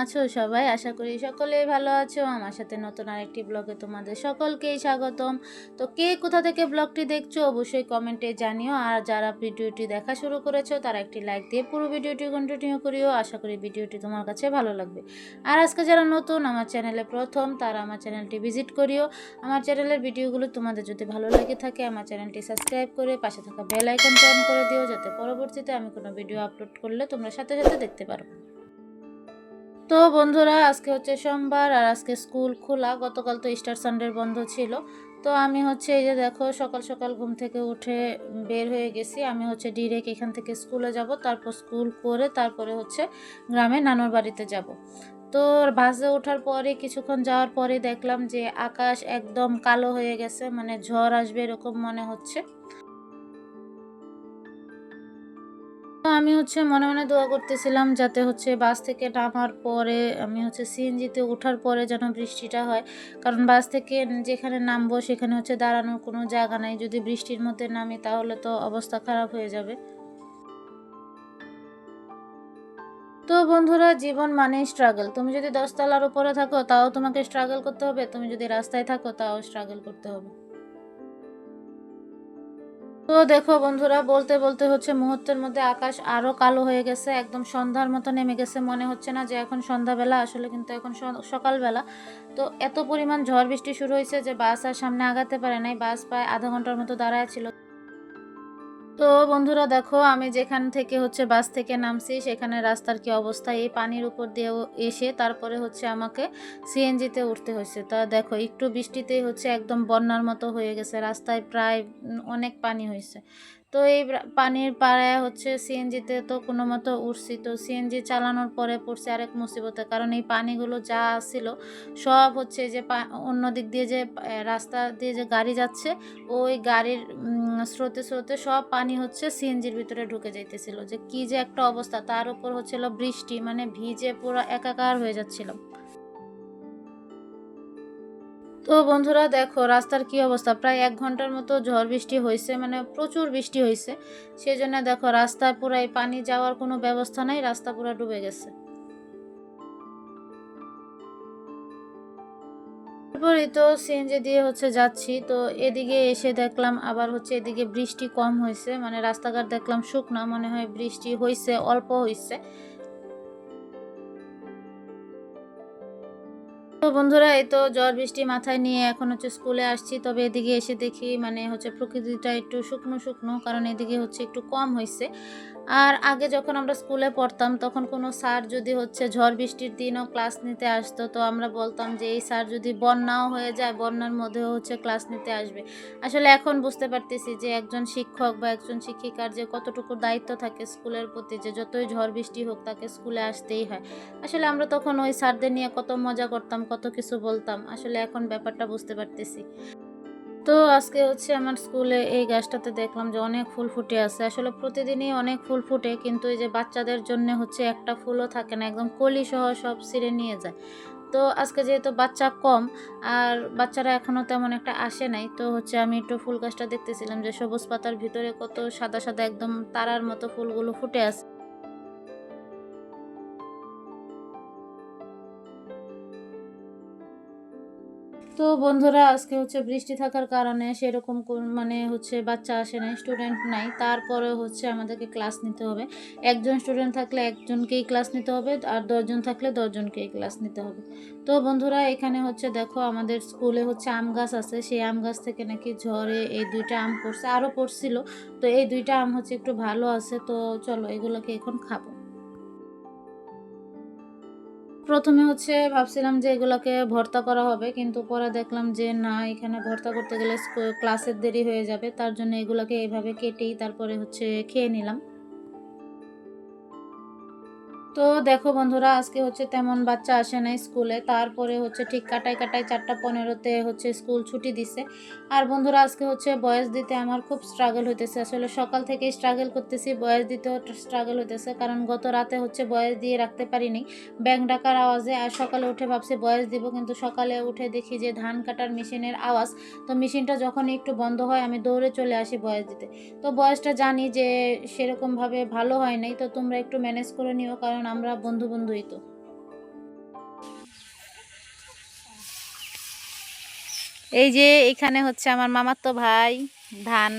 আছো সবাই? আশা করি সকলেই ভালো আছো। আমার সাথে নতুন আরেকটি ব্লগে তোমাদের সকলকেই স্বাগতম। তো কে কোথা থেকে ব্লগটি দেখছ অবশ্যই কমেন্টে জানিও। আর যারা ভিডিওটি দেখা শুরু করেছ, তারা একটি লাইক দিয়ে পুরো ভিডিওটি কন্টিনিউ করিও। আশা করি ভিডিওটি তোমার কাছে ভালো লাগবে। আর আজকে যারা নতুন, আমার চ্যানেলে প্রথম, তারা আমার চ্যানেলটি ভিজিট করিও। আমার চ্যানেলের ভিডিওগুলো তোমাদের যদি ভালো লেগে থাকে, আমার চ্যানেলটি সাবস্ক্রাইব করে পাশে থাকা বেল আইকন অন করে দিও। যাতে পরবর্তীতে আমি কোনো ভিডিও আপলোড করলে তোমরা সাথে সাথে দেখতে পারো। তো বন্ধুরা, আজকে হচ্ছে সোমবার আর আজকে স্কুল খোলা। গতকাল তো স্টার সানডের বন্ধ ছিল। তো আমি হচ্ছে এই যে দেখো, সকাল সকাল ঘুম থেকে উঠে বের হয়ে গেছি। আমি হচ্ছে ডিরেক্ট এখান থেকে স্কুলে যাব, তারপর স্কুল করে তারপরে হচ্ছে গ্রামে নানুর বাড়িতে যাব। তো বাসে ওঠার পরে, কিছুক্ষণ যাওয়ার পরে দেখলাম যে আকাশ একদম কালো হয়ে গেছে মানে ঝড় আসবে এরকম মনে হচ্ছে। আমি হচ্ছে মনে মনে দোয়া করতেছিলাম যাতে হচ্ছে বাস থেকে নামার পরে, আমি হচ্ছে সিএনজিতে ওঠার পরে যেন বৃষ্টিটা হয়। কারণ বাস থেকে যেখানে নামবো সেখানে হচ্ছে দাঁড়ানোর কোনো জায়গা নাই। যদি বৃষ্টির মধ্যে নামি তাহলে তো অবস্থা খারাপ হয়ে যাবে। তো বন্ধুরা, জীবন মানে স্ট্রাগল তুমি যদি দশতলার উপরে থাকো, তাও তোমাকে স্ট্রাগল করতে হবে। তুমি যদি রাস্তায় থাকো, তাও স্ট্রাগল করতে হবে। তো দেখো বন্ধুরা, বলতে বলতে হচ্ছে মুহূর্তের মধ্যে আকাশ আরও কালো হয়ে গেছে, একদম সন্ধ্যার মতো নেমে গেছে। মনে হচ্ছে না যে এখন সন্ধ্যাবেলা, আসলে কিন্তু এখন সকালবেলা। তো এত পরিমাণ ঝড় বৃষ্টি শুরু হয়েছে যে বাস আর সামনে আগাতে পারে নাই, বাস প্রায় আধা ঘণ্টার মতো দাঁড়ায় ছিল। তো বন্ধুরা দেখো, আমি যেখান থেকে হচ্ছে বাস থেকে নামছি, সেখানে রাস্তার কি অবস্থা? এই পানির উপর দিয়ে এসে তারপরে হচ্ছে আমাকে সিএনজিতে উঠতে হয়েছে। তা দেখো, একটু বৃষ্টিতেই হচ্ছে একদম বন্যার মতো হয়ে গেছে। রাস্তায় প্রায় অনেক পানি হয়েছে। তো এই পানির পাড়ায় হচ্ছে সিএনজিতে তো কোনো মতো উঠছি। তো সিএনজি চালানোর পরে পড়ছে আরেক মুসিবতে। কারণ এই পানিগুলো যা ছিল, সব হচ্ছে যে অন্য দিক দিয়ে যে রাস্তা দিয়ে যে গাড়ি যাচ্ছে, ওই গাড়ির স্রোতে স্রোতে সব পানি হচ্ছে সিএনজির ভিতরে ঢুকে যাইতেছিল। যে কি যে একটা অবস্থা, তার উপর হচ্ছিল বৃষ্টি মানে ভিজে পুরো একাকার হয়ে যাচ্ছিল। তো বন্ধুরা দেখো, রাস্তার কি অবস্থা? প্রায় এক ঘণ্টার মতো ঝড় বৃষ্টি হয়েছে মানে প্রচুর বৃষ্টি হয়েছে সেই জন্য দেখো, রাস্তায় পুরাই পানি যাওয়ার কোনো ব্যবস্থা নাই, রাস্তা পুরো ডুবে গেছে। তারপরে তো সিএনজি দিয়ে হচ্ছে যাচ্ছি। তো এদিকে এসে দেখলাম আবার হচ্ছে এদিকে বৃষ্টি কম হয়েছে। মানে রাস্তাঘাট দেখলাম শুকনা, মনে হয় বৃষ্টি হয়েছে অল্প হয়েছে তো বন্ধুরা, এই তো ঝড় বৃষ্টি মাথায় নিয়ে এখন হচ্ছে স্কুলে আসছি। তবে এদিকে এসে দেখি মানে হচ্ছে প্রকৃতিটা একটু শুকনো শুকনো, কারণ এদিকে হচ্ছে একটু কম হয়েছে আর আগে যখন আমরা স্কুলে পড়তাম, তখন কোনো স্যার যদি হচ্ছে ঝড়, বৃষ্টির দিনও ক্লাস নিতে আসতো। তো আমরা বলতাম যে, এই স্যার যদি বন্যাও হয়ে যায়, বন্যার মধ্যেও হচ্ছে ক্লাস নিতে আসবে। আসলে এখন বুঝতে পারতেছি যে, একজন শিক্ষক বা একজন শিক্ষিকার যে কতটুকু দায়িত্ব থাকে স্কুলের প্রতি, যে যতই ঝড়, বৃষ্টি হোক, তাকে স্কুলে আসতেই হয়। আসলে আমরা তখন ওই স্যারদের নিয়ে কত মজা করতাম কত কিছু বলতাম, আসলে এখন ব্যাপারটা বুঝতে পারতেছি। তো আজকে হচ্ছে আমার স্কুলে এই গাছটাতে দেখলাম যে অনেক ফুল ফুটে আছে, আসলে প্রতিদিনই অনেক ফুল ফুটে, কিন্তু এই যে বাচ্চাদের জন্য হচ্ছে একটা ফুলও থাকে না, একদম কলি সহ সব ছিঁড়ে নিয়ে যায়। তো আজকে যেহেতু বাচ্চা কম, আর বাচ্চারা এখনও তেমন একটা আসে নাই, তো হচ্ছে আমি একটু ফুল গাছটা দেখতেছিলাম যে সবুজ পাতার ভিতরে কত সাদা সাদা একদম তারার মতো ফুলগুলো ফুটে আছে। তো বন্ধুরা, আজকে হচ্ছে বৃষ্টি থাকার কারণে সেরকম মানে হচ্ছে বাচ্চা আসে নাই স্টুডেন্ট নাই। তারপরে হচ্ছে আমাদেরকে ক্লাস নিতে হবে। একজন স্টুডেন্ট থাকলে একজনকেই ক্লাস নিতে হবে আর দশজন থাকলে দশজনকেই ক্লাস নিতে হবে। তো বন্ধুরা, এখানে হচ্ছে দেখো আমাদের স্কুলে হচ্ছে আম গাছ আছে। সেই আম গাছ থেকে নাকি ঝড়ে এই দুইটা আম পড়ছে, আরও পড়ছিল। তো এই দুইটা আম হচ্ছে একটু ভালো আছে, তো চলো এগুলোকে এখন খাব। প্রথমে হচ্ছে ভাবছিলাম যে এগুলোকে ভর্তা করা হবে, কিন্তু পরে দেখলাম যে না, এখানে ভর্তা করতে গেলে ক্লাসের দেরি হয়ে যাবে, তার জন্য এগুলোকে এইভাবে কেটেই তারপরে হচ্ছে খেয়ে নিলাম। তো দেখো বন্ধুরা, আজকে হচ্ছে তেমন বাচ্চা আসে নাই স্কুলে। তারপরে হচ্ছে ঠিক কাটায় কাটায় চারটা পনেরোতে হচ্ছে স্কুল ছুটি দিছে। আর বন্ধুরা, আজকে হচ্ছে বয়স দিতে আমার খুব স্ট্রাগল হইতেছে। আসলে সকাল থেকে স্ট্রাগল করতেছি, বয়স দিতেও স্ট্রাগল হইতেছে। কারণ গত রাতে হচ্ছে বয়স দিয়ে রাখতে পারিনি। ব্যাং ডাকার আওয়াজে আর সকালে উঠে ভাবছি বয়স দিব, কিন্তু সকালে উঠে দেখি যে ধান কাটার মেশিনের আওয়াজ। তো মেশিনটা যখন একটু বন্ধ হয়, আমি দৌড়ে চলে আসি বয়স দিতে। তো বয়সটা জানি যে সেরকমভাবে ভালো হয় নাই, তো তোমরা একটু ম্যানেজ করে নিও। কারণ কারণ আমরা বন্ধু বন্ধুই তো। এই যে এখানে হচ্ছে আমার মামার তো ভাই ধান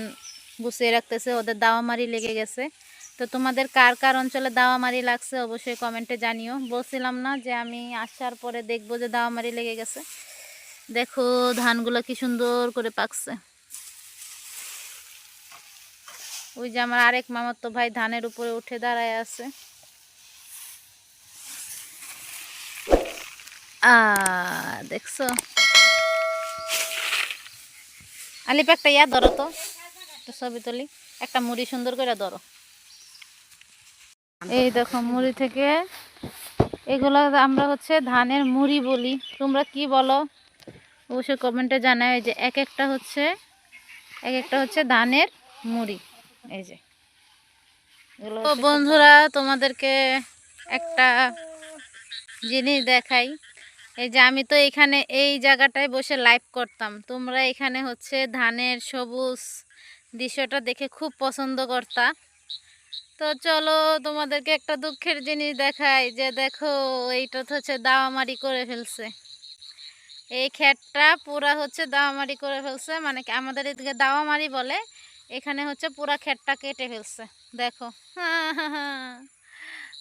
গুছিয়ে রাখতেছে, ওদের দাওয়ামারি লেগে গেছে। তো তোমাদের কার কার অঞ্চলে দাওয়ামারি লাগছে অবশ্যই কমেন্টে জানিও। বলছিলাম না যে আমি আসার পরে দেখব যে দাওয়ামারি লেগে গেছে। দেখো ধানগুলো কি সুন্দর করে পাকছে। ওই যে আমার আরেক মামার তো ভাই ধানের উপরে উঠে দাঁড়ায় আছে। দেখছ? আলিপ একটা ইয়া ধরো তো। একটা ছবি তুলি। একটা মুড়ি সুন্দর করে ধরো। এই দেখো মুড়ি থেকে এগুলো আমরা হচ্ছে ধানের মুড়ি বলি। তোমরা কি বলো? অবশ্যই কমেন্টে এই যে এক একটা হচ্ছে এক একটা হচ্ছে ধানের মুড়ি। এই যে। বন্ধুরা তোমাদেরকে একটা জিনিস দেখাই। এই যে আমি তো এখানে এই জায়গাটায় বসে লাইভ করতাম। তোমরা এখানে হচ্ছে ধানের সবুজ দৃশ্যটা দেখে খুব পছন্দ করতা। তো চলো তোমাদেরকে একটা দুঃখের জিনিস দেখাই যে দেখো, এইটা তো হচ্ছে দাওয়ামারি করে ফেলছে। এই ক্ষেতটা পুরা হচ্ছে দাওয়ামারি করে ফেলছে মানে আমাদের এদিকে দাওয়ামারি বলে, এখানে হচ্ছে পুরা ক্ষেতটা কেটে ফেলছে। দেখো।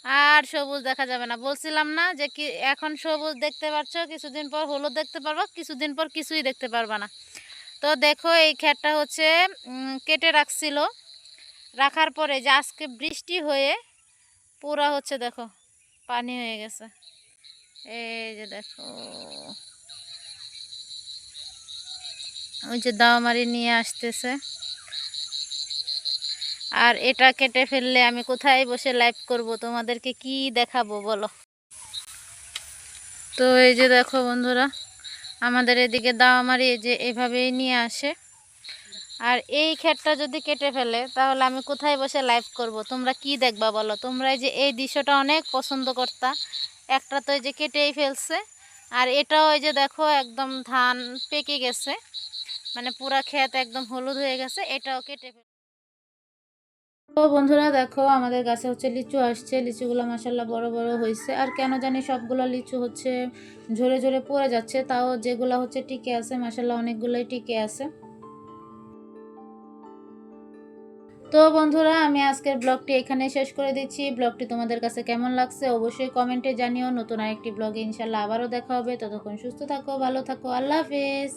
আর সবুজ দেখা যাবে না। বলছিলাম না যে কি এখন সবুজ দেখতে পাচ্ছ কিছুদিন পর হলুদ দেখতে পারবা, কিছুদিন পর কিছুই দেখতে পারবা না। তো দেখো এই ক্ষেতটা হচ্ছে কেটে রাখছিল। রাখার পরে যে আজকে বৃষ্টি হয়ে পুরা হচ্ছে দেখো, পানি হয়ে গেছে। এই যে দেখো। ওই যে দাওয়ামারি নিয়ে আসতেছে। আর এটা কেটে ফেললে আমি কোথায় বসে লাইভ করব? তোমাদেরকে কি দেখাবো বলো? তো এই যে দেখো বন্ধুরা, আমাদের এদিকে দাওয়ামারি এই যে এভাবেই নিয়ে আসে। আর এই ক্ষেতটা যদি কেটে ফেলে, তাহলে আমি কোথায় বসে লাইভ করব? তোমরা কি দেখবা বলো? তোমরা এই যে এই দৃশ্যটা অনেক পছন্দ করতা। একটা তো এই যে কেটেই ফেলছে, আর এটাও এই যে দেখো একদম ধান পেকে গেছে। মানে পুরা ক্ষেত একদম হলুদ হয়ে গেছে, এটাও কেটে তো বন্ধুরা দেখো, আমাদের গাছে হচ্ছে লিচু আসছে। লিচুগুলো মাসাল্লাহ বড় বড় হয়েছে। আর কেন জানি সবগুলো লিচু হচ্ছে ঝরে ঝরে পড়ে যাচ্ছে। তাও যেগুলো হচ্ছে টিকে আছে মাসাল্লাহ অনেকগুলোই টিকে আছে। তো বন্ধুরা, আমি আজকের ব্লগটি এখানে শেষ করে দিচ্ছি। ব্লগটি তোমাদের কাছে কেমন লাগছে অবশ্যই কমেন্টে জানিও। নতুন আরেকটি ব্লগে ইনশাল্লাহ আবারও দেখা হবে। ততক্ষণ সুস্থ থাকো, ভালো থাকো। আল্লাহ হাফেজ।